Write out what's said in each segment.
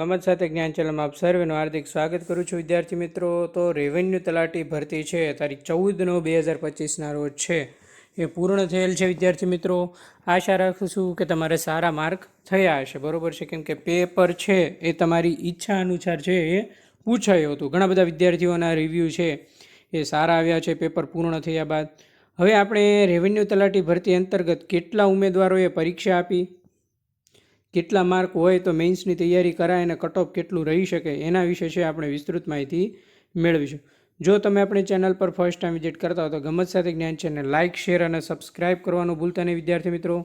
ગમત સાથે જ્ઞાન ચેનલમાં આપ સર્વેનું હાર્દિક સ્વાગત કરું છું. વિદ્યાર્થી મિત્રો, તો રેવન્યુ તલાટી ભરતી છે, તારીખ ચૌદ નવ બે હજાર પચીસના રોજ છે. એ પૂર્ણ થયેલ છે વિદ્યાર્થી મિત્રો. આશા રાખું છું કે તમારે સારા માર્ક થયા હશે. બરાબર છે? કેમ કે પેપર છે એ તમારી ઈચ્છા અનુસાર છે એ પૂછાયું હતું. ઘણા બધા વિદ્યાર્થીઓના રિવ્યૂ છે એ સારા આવ્યા છે પેપર પૂર્ણ થયા બાદ. હવે આપણે રેવન્યુ તલાટી ભરતી અંતર્ગત કેટલા ઉમેદવારોએ પરીક્ષા આપી? કેટલા માર્ક હોય તો મેઇન્સની તૈયારી કરાય અને કટ ઓફ કેટલું રહી શકે એના વિશે છે આપણે વિસ્તૃત માહિતી મેળવીશું. જો તમે આપણી ચેનલ પર ફર્સ્ટ ટાઈમ વિઝિટ કરતા હો તો ગમત સાથે જ્ઞાન છે લાઇક શેર અને સબસ્ક્રાઇબ કરવાનું ભૂલતા નહીં વિદ્યાર્થી મિત્રો.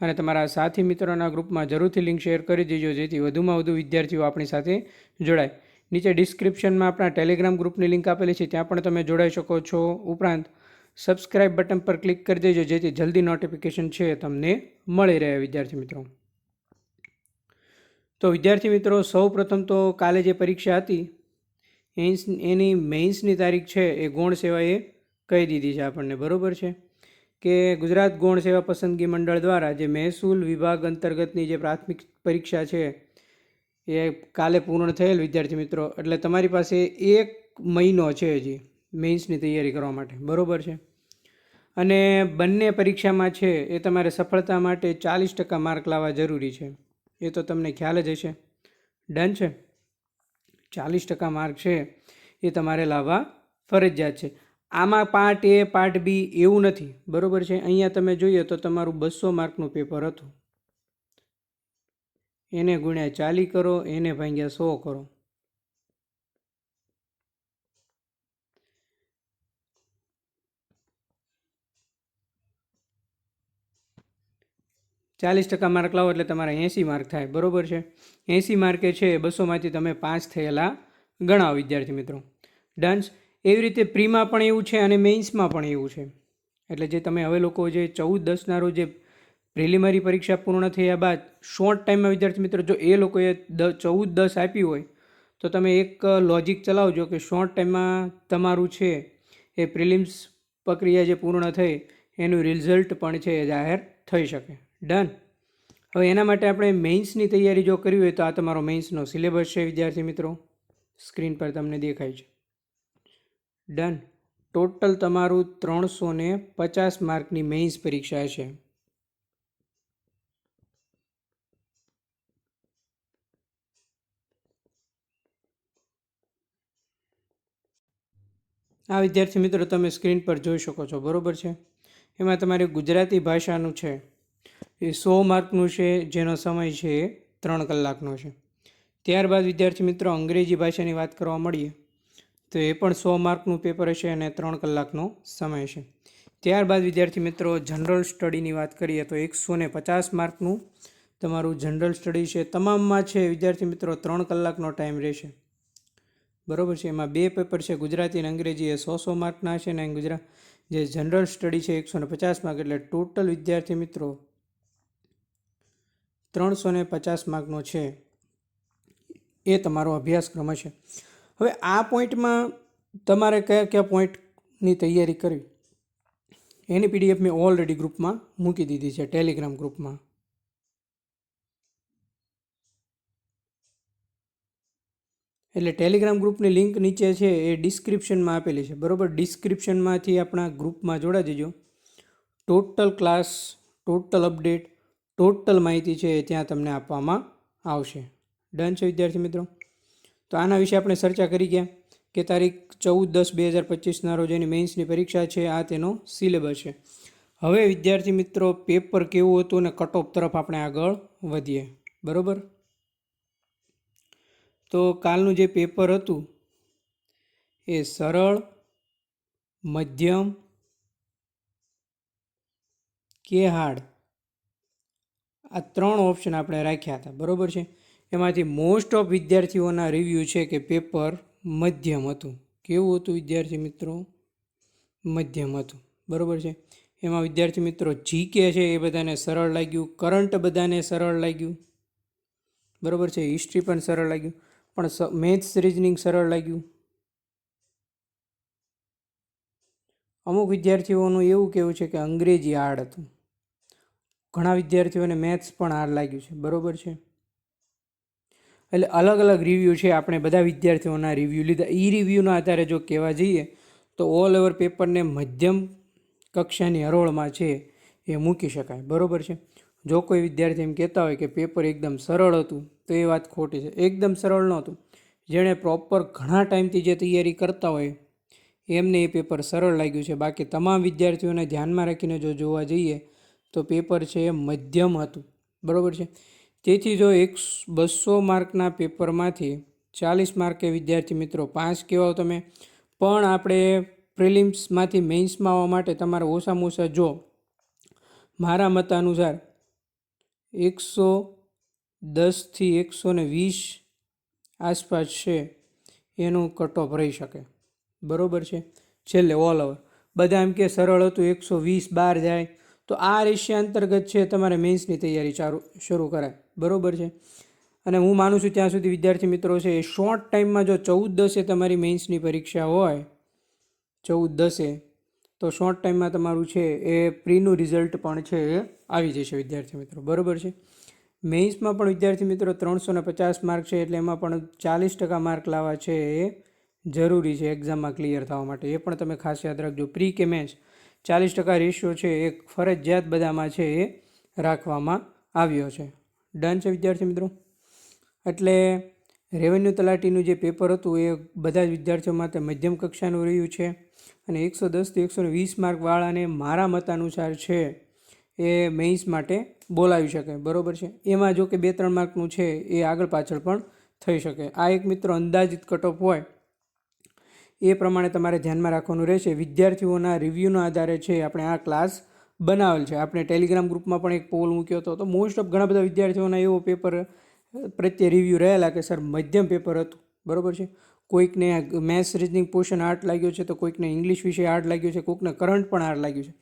અને તમારા સાથી મિત્રોના ગ્રુપમાં જરૂરથી લિંક શેર કરી દેજો જેથી વધુમાં વધુ વિદ્યાર્થીઓ આપણી સાથે જોડાય. નીચે ડિસ્ક્રિપ્શનમાં આપણા ટેલિગ્રામ ગ્રુપની લિંક આપેલી છે, ત્યાં પણ તમે જોડાઈ શકો છો. ઉપરાંત સબસ્ક્રાઇબ બટન પર ક્લિક કરી દેજો જેથી જલ્દી નોટિફિકેશન છે તમને મળી રહે વિદ્યાર્થી મિત્રો. તો વિદ્યાર્થી મિત્રો સૌ પ્રથમ તો કાલે જે પરીક્ષા હતી, એન્સ, એની મેઇન્સની તારીખ છે એ ગૌણ સેવાએ કહી દીધી છે આપણને, બરાબર છે? કે ગુજરાત ગૌણ સેવા પસંદગી મંડળ દ્વારા જે મહેસૂલ વિભાગ અંતર્ગતની જે પ્રાથમિક પરીક્ષા છે, એ કાલે પૂર્ણ થયેલ વિદ્યાર્થી મિત્રો, એટલે તમારી પાસે એક મહિનો છે હજી મેઇન્સની તૈયારી કરવા માટે, બરાબર છે? અને બંને પરીક્ષામાં છે એ તમારે સફળતા માટે ચાલીસ ટકા માર્ક લાવવા જરૂરી છે. એ તો તમને ખ્યાલ જ હશે. ડન છે? ચાલીસ ટકા માર્ક છે એ તમારે લાવવા ફરજિયાત છે. આમાં પાર્ટ એ પાર્ટ બી એવું નથી. બરોબર છે? અહીંયા તમે જોઈએ તો તમારું બસો માર્કનું પેપર હતું. એને ગુણ્યા ચાલી કરો, એને ભાંગ્યા સો કરો. ચાલીસ ટકા માર્ક લાવો એટલે તમારા એંસી માર્ક થાય. બરોબર છે? એંસી માર્કે છે બસોમાંથી તમે પાંચ થયેલા ગણાવો, વિદ્યાર્થી મિત્રો. ડન્સ એવી રીતે પ્રીમાં પણ એવું છે અને મેઇન્સમાં પણ એવું છે. એટલે જે તમે હવે લોકો જે ચૌદ દસના રોજ જે પ્રિલિમરી પરીક્ષા પૂર્ણ થયા બાદ શોર્ટ ટાઈમમાં વિદ્યાર્થી મિત્રો, જો એ લોકોએ દ, ચૌદ, દસ આપી હોય, તો તમે એક લોજિક ચલાવજો કે શોર્ટ ટાઈમમાં તમારું છે એ પ્રિલિમ્સ પ્રક્રિયા જે પૂર્ણ થઈ, એનું રિઝલ્ટ પણ છે એ જાહેર થઈ શકે. ડન હવે એના માટે આપણે મેઇન્સની તૈયારી જો કરવી હોય તો આ તમારો મેઇન્સનો સિલેબસ છે, વિદ્યાર્થી મિત્રો. સ્ક્રીન પર તમને દેખાય છે. ડન ટોટલ તમારું ત્રણસો ને પચાસ માર્કની મેઇન્સ પરીક્ષા છે. આ વિદ્યાર્થી મિત્રો તમે સ્ક્રીન પર જોઈ શકો છો. બરોબર છે? એમાં તમારે ગુજરાતી ભાષાનું છે. એ સો માર્કનું છે, જેનો સમય છે એ ત્રણ કલાકનો છે. ત્યારબાદ, વિદ્યાર્થી મિત્રો, અંગ્રેજી ભાષાની વાત કરવા મળીએ, તો એ પણ સો માર્કનું પેપર હશે અને ત્રણ કલાકનો સમય છે ત્યારબાદ, વિદ્યાર્થી મિત્રો, જનરલ સ્ટડીની વાત કરીએ, તો એકસો ને પચાસ માર્કનું તમારું જનરલ સ્ટડી છે. તમામમાં છે, વિદ્યાર્થી મિત્રો, ત્રણ કલાકનો ટાઈમ રહેશે. બરોબર છે? એમાં બે પેપર છે, ગુજરાતી અને અંગ્રેજી, એ સો સો માર્કના છે અને ગુજરાત જે જનરલ સ્ટડી છે, એકસો ને પચાસ માર્ક એટલે ટોટલ વિદ્યાર્થી મિત્રો ત્રણસો ને પચાસ માર્કનો છે. એ તમારો અભ્યાસક્રમ હશે. હવે આ પોઈન્ટમાં તમારે કયા કયા પોઈન્ટની તૈયારી કરવી? એની પીડીએફ મેં ઓલરેડી ગ્રુપમાં મૂકી દીધી છે, ટેલિગ્રામ ગ્રુપમાં. એટલે ટેલિગ્રામ ગ્રુપની લિંક નીચે છે, એ ડિસ્ક્રિપ્શનમાં આપેલી છે. બરાબર? ડિસ્ક્રિપ્શનમાંથી આપણા ગ્રુપમાં જોડા દેજો total class, total update total માહિતી છે એ ત્યાં તમને આપવામાં આવશે. ડન છે, વિદ્યાર્થી મિત્રો? તો આના વિશે આપણે ચર્ચા કરી ગયા કે તારીખ ચૌદ દસ બે હજાર પચીસના રોજ એની મેઇન્સની પરીક્ષા છે, આ તેનો સિલેબસ છે. હવે વિદ્યાર્થી મિત્રો, પેપર કેવું હતું અને કટ ઓફ તરફ આપણે આગળ વધીએ. બરાબર? તો કાલનું જે પેપર હતું, એ સરળ, મધ્યમ કે હાર્ડ? આ ત્રણ ઓપ્શન આપણે રાખ્યા હતા. બરાબર છે? એમાંથી મોસ્ટ ઓફ વિદ્યાર્થીઓના રિવ્યૂ છે કે પેપર મધ્યમ હતું. કેવું હતું વિદ્યાર્થી મિત્રો? મધ્યમ હતું. બરાબર છે? એમાં વિદ્યાર્થી મિત્રો જીકે છે, એ બધાને સરળ લાગ્યું. કરંટ બધાને સરળ લાગ્યું. બરાબર છે? હિસ્ટ્રી પણ સરળ લાગ્યું. પણ મેથ્સ રિઝનિંગ સરળ લાગ્યું. અમુક વિદ્યાર્થીઓનું એવું કહેવું છે કે અંગ્રેજી આડ હતું. ઘણા વિદ્યાર્થીઓને મેથ્સ પણ હાર લાગ્યું છે. બરોબર છે? એટલે અલગ અલગ રિવ્યૂ છે. આપણે બધા વિદ્યાર્થીઓના રિવ્યૂ લીધા. એ રિવ્યૂના આધારે જો કહેવા જઈએ, તો ઓલ ઓવર પેપરને મધ્યમ કક્ષાની હરોળમાં છે એ મૂકી શકાય. બરાબર છે? જો કોઈ વિદ્યાર્થી એમ કહેતા હોય કે પેપર એકદમ સરળ હતું, તો એ વાત ખોટી છે. એકદમ સરળ નહોતું. જેણે પ્રોપર ઘણા ટાઈમથી જે તૈયારી કરતા હોય, એમને એ પેપર સરળ લાગ્યું છે. બાકી તમામ વિદ્યાર્થીઓને ધ્યાનમાં રાખીને જો જોવા જઈએ તો પેપર છે એ મધ્યમ હતું. બરાબર છે? તેથી જો એક બસો માર્કના પેપરમાંથી ચાલીસ માર્કે વિદ્યાર્થી મિત્રો પાસ કહેવાઓ તમે, પણ આપણે પ્રિલિમ્સમાંથી મેઇન્સમાં આવવા માટે તમારે ઓછામાં ઓછા જો, મારા મત અનુસાર એકસો દસથી એકસો ને વીસ આસપાસ છે એનું કટ રહી શકે. બરાબર છે? છેલ્લે ઓલ ઓવર. બધા એમ કે સરળ હતું, એકસો વીસ બાર જાય તો આ રેશિયા અંતર્ગત છે, તમારે મેન્સની તૈયારી ચાલુ શરૂ કરાય. બરાબર છે? અને હું માનું છું ત્યાં સુધી વિદ્યાર્થી મિત્રો છે, એ શોર્ટ ટાઈમમાં જો ચૌદ દસે તમારી મેન્સની પરીક્ષા હોય, ચૌદ દસે, તો શોર્ટ ટાઈમમાં તમારું છે, એ પ્રીનું રિઝલ્ટ પણ છે, એ આવી જશે વિદ્યાર્થી મિત્રો. બરાબર છે? મેઇન્સમાં પણ વિદ્યાર્થી મિત્રો ત્રણસો ને પચાસ માર્ક છે, એટલે એમાં પણ ચાલીસ ટકા માર્ક લાવવા છે, એ જરૂરી છે એક્ઝામમાં ક્લિયર થવા માટે. એ પણ તમે ખાસ યાદ રાખજો. પ્રી કે મેન્સ. ચાલીસ ટકા રેશિયો છે એ ફરજિયાત બધામાં છે એ રાખવામાં આવ્યો છે. ડન છે, વિદ્યાર્થી મિત્રો? એટલે રેવન્યુ તલાટીનું જે પેપર હતું એ બધા જ વિદ્યાર્થીઓ માટે મધ્યમ કક્ષાનું રહ્યું છે અને એકસો દસથી એકસો વીસ માર્કવાળાને મારા મતાનુસાર છે એ મેઇન્સ માટે બોલાવી શકે. બરાબર છે? એમાં જો કે બે ત્રણ માર્કનું છે, એ આગળ પાછળ પણ થઈ શકે. આ એક મિત્રો અંદાજિત કટઓફ હોય એ પ્રમાણે તમારે ધ્યાનમાં રાખવાનું રહેશે. વિદ્યાર્થીઓના રિવ્યૂના આધારે છે આપણે આ ક્લાસ બનાવેલ છે. આપણે ટેલિગ્રામ ગ્રુપમાં પણ એક પોલ મૂક્યો હતો. તો મોસ્ટ ઓફ ઘણા બધા વિદ્યાર્થીઓના એવો પેપર પ્રત્યે રિવ્યૂ રહેલા કે, સર, મધ્યમ પેપર હતું. બરોબર છે? કોઈકને મેથ્સ રીઝનિંગ પોર્શન આર્ટ લાગ્યો છે તો કોઈકને ઇંગ્લિશ વિશે હાર્ડ લાગ્યો છે, કોઈકને કરંટ પણ આર્ટ લાગ્યું છે.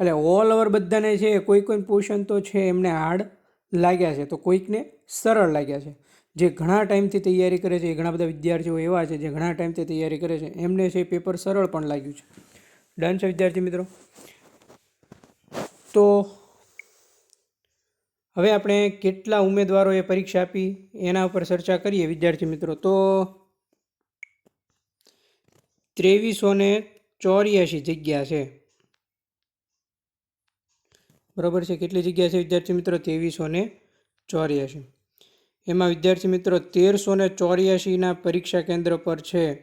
એટલે ઓલ ઓવર બધાને છે, કોઈ કોઈ પોર્શન તો છે એમને હાર્ડ લાગ્યા છે. તો કોઈકને સરળ લાગ્યા છે. જે ઘણા ટાઈમથી તૈયારી કરે છે, એ ઘણા બધા વિદ્યાર્થીઓ એવા છે જે ઘણા ટાઈમથી તૈયારી કરે છે, એમને છે પેપર સરળ પણ લાગ્યું છે. ડન છે વિદ્યાર્થી મિત્રો? તો હવે આપણે કેટલા ઉમેદવારોએ પરીક્ષા આપી, એના ઉપર ચર્ચા કરીએ વિદ્યાર્થી મિત્રો. તો ત્રેવીસો ને ચોર્યાસી જગ્યા છે. બરાબર છે? કેટલી જગ્યા છે વિદ્યાર્થી મિત્રો? ત્રેવીસો ને ચોર્યાસી એમાં વિદ્યાર્થી મિત્રો તેરસો ને ચોર્યાસીના પરીક્ષા કેન્દ્ર પર છે.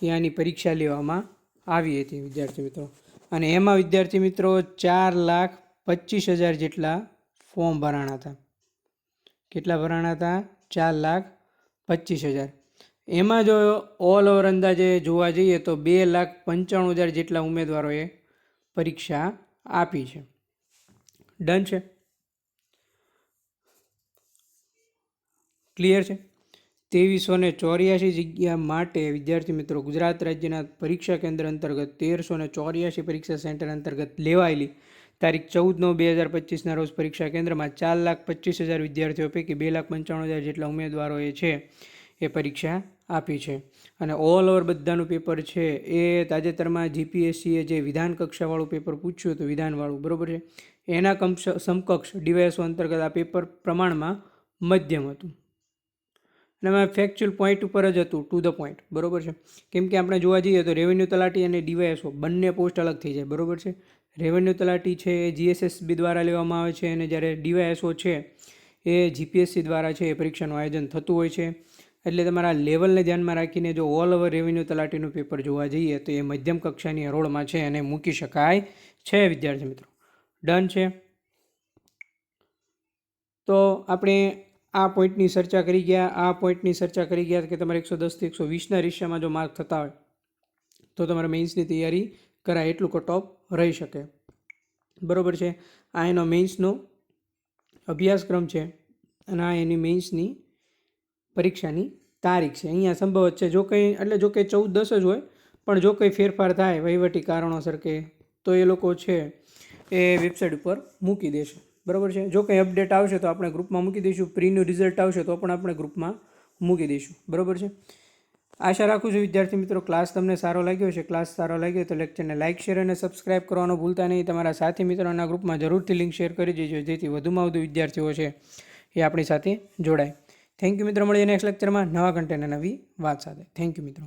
ત્યાંની પરીક્ષા લેવામાં આવી હતી વિદ્યાર્થી મિત્રો. અને એમાં વિદ્યાર્થી મિત્રો ચાર લાખ પચીસ હજાર જેટલા ફોર્મ ભરાણા હતા. કેટલા ભરાણા હતા? ચાર લાખ પચીસ હજાર. એમાં જો ઓલ ઓવર અંદાજે જોવા જઈએ તો બે લાખ પંચાણું હજાર જેટલા ઉમેદવારોએ પરીક્ષા આપી છે. ડન છે? ક્લિયર છે? ત્રેવીસો ને ચોર્યાસી જગ્યા માટે વિદ્યાર્થી મિત્રો ગુજરાત રાજ્યના પરીક્ષા કેન્દ્ર અંતર્ગત તેરસો ને ચોર્યાસી પરીક્ષા સેન્ટર અંતર્ગત લેવાયેલી. તારીખ ચૌદ નવ બે હજાર પચીસના રોજ પરીક્ષા કેન્દ્રમાં ચાર લાખ પચીસ હજાર વિદ્યાર્થીઓ પૈકી બે લાખ પંચાણું હજાર જેટલા ઉમેદવારોએ છે, એ પરીક્ષા આપી છે. અને ઓલ ઓવર બધાનું પેપર છે. એ તાજેતરમાં જીપીએસસીએ જે વિધાન કક્ષાવાળું પેપર પૂછ્યું હતું, વિધાનવાળું, બરાબર છે? એના કક્ષ સમકક્ષ ડીવાયસો અંતર્ગત આ પેપર પ્રમાણમાં મધ્યમ હતું. અને એમાં ફેક્ચ્યુઅલ પોઈન્ટ ઉપર જ હતું ટુ ધ પોઈન્ટ બરોબર છે? કેમ કે આપણે જોવા જઈએ તો રેવન્યુ તલાટી અને ડીવાયએસઓ બંને પોસ્ટ અલગ થઈ જાય, બરોબર છે? રેવન્યુ તલાટી છે એ જીએસએસબી દ્વારા લેવામાં આવે છે અને જ્યારે ડીવાયએસઓ છે એ જીપીએસસી દ્વારા છે એ પરીક્ષાનું આયોજન થતું હોય છે. એટલે તમારા લેવલને ધ્યાનમાં રાખીને જો ઓલ ઓવર રેવન્યુ તલાટીનું પેપર જોવા જઈએ તો એ મધ્યમ કક્ષાની હરોળમાં છે અને મૂકી શકાય છે, વિદ્યાર્થી મિત્રો. ડન છે? તો આપણે આ પોઈન્ટની ચર્ચા કરી ગયા, આ પોઈન્ટની ચર્ચા કરી ગયા કે તમારે એકસો દસથી એકસો વીસના રેશિયામાં જો માર્ક થતા હોય, તો તમારે મેઇન્સની તૈયારી કરાય એટલું કટ ઓફ રહી શકે. બરાબર છે? આ એનો મેઇન્સનો અભ્યાસક્રમ છે અને આ એની મેઇન્સની પરીક્ષાની તારીખ છે. અહીંયા સંભવત છે, જો કંઈ, એટલે જો કંઈ ચૌદ દસ જ હોય, પણ જો કંઈ ફેરફાર થાય વહીવટી કારણોસર કે, તો એ લોકો છે એ વેબસાઇટ ઉપર મૂકી દેશે. બરાબર છે? જો કંઈ અપડેટ આવશે તો આપણે ગ્રુપમાં મૂકી દઈશું. પ્રીનું રિઝલ્ટ આવશે તો પણ આપણે ગ્રુપમાં મૂકી દઈશું. બરાબર છે? આશા રાખું છું વિદ્યાર્થી મિત્રો ક્લાસ તમને સારો લાગ્યો છે ક્લાસ સારો લાગ્યો તો લેક્ચરને લાઇક શેર અને સબસ્ક્રાઇબ કરવાનું ભૂલતા નહીં. તમારા સાથી મિત્રોના ગ્રુપમાં જરૂરથી લિંક શેર કરી દેજો. જેથી વધુમાં વધુ વિદ્યાર્થીઓ છે એ આપણી સાથે જોડાય. થેન્ક યુ મિત્રો. મળીએ નેક્સ્ટ લેક્ચરમાં નવા કન્ટેન્ટ નવી વાત સાથે. થેન્ક યુ મિત્રો.